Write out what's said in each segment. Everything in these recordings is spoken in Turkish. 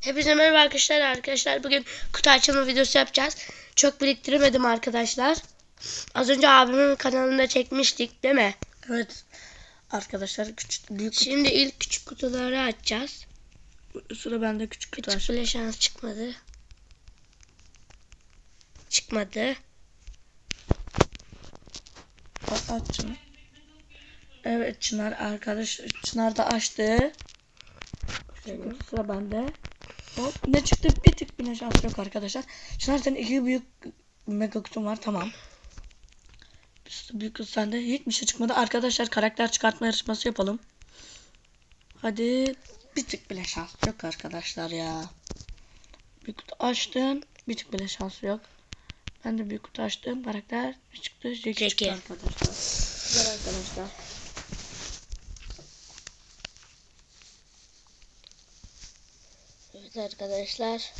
Hepinize merhaba arkadaşlar. Arkadaşlar bugün kutu açılma videosu yapacağız. Çok biriktiremedim arkadaşlar. Az önce abimin kanalında çekmiştik değil mi? Evet. Arkadaşlar küçük büyük Şimdi ilk küçük kutuları açacağız. sıra bende küçük kutu Küçük bile şans çıkmadı. Çıkmadı. Aç Çınar. Evet Çınar arkadaş Çınar da açtı. Şöyle, sıra bende. Hop ne çıktı? Bir tık bile şans yok arkadaşlar. Çınar senin iki büyük mega kutum var tamam. Büyük kutu sende. Hiçbir şey çıkmadı. Arkadaşlar karakter çıkartma yarışması yapalım. Hadi bir tık bile şans yok arkadaşlar ya. Bir kutu açtım. Bir tık bile şans yok. Ben de büyük kutu açtım. Karakter çıktı. Jackie çıktı Jackie. arkadaşlar. Güzel arkadaşlar. Evet arkadaşlar.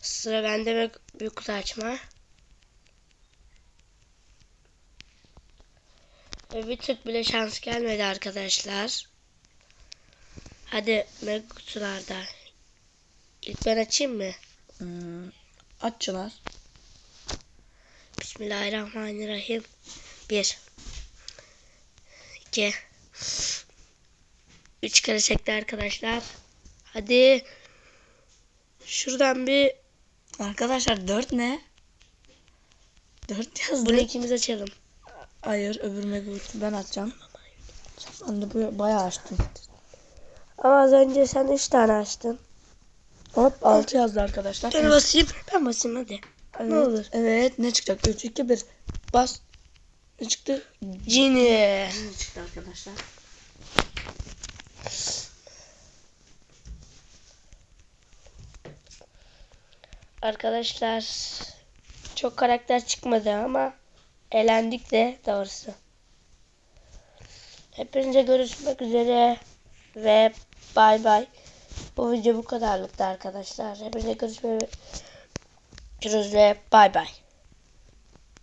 Sıra bende ve büyük kutu açma. Ve bir tık bile şans gelmedi arkadaşlar. Hadi mega kutularda. İlk ben açayım mı? Hmm, aççılar. Bismillahirrahmanirrahim. Bir. iki, Üç kere çekti arkadaşlar. Hadi. Şuradan bir Arkadaşlar 4 ne? 4 yazdı. bunu ikimiz açalım. Hayır öbür mega kutu ben açacağım. Ben de bu bayağı açtım. Ama az önce sen üç tane açtın. Hop 6 yazdı arkadaşlar. Ben basayım. Ben basayım hadi. Evet, ne olur. Evet ne çıkacak? 3 2 1. Bas. Ne çıktı? Cini. Ne çıktı arkadaşlar? Arkadaşlar çok karakter çıkmadı ama elendik de doğrusu. Hepinize görüşmek üzere ve bay bay. Bu video bu kadarlıktı arkadaşlar. Hepinize görüşmek üzere bay bay.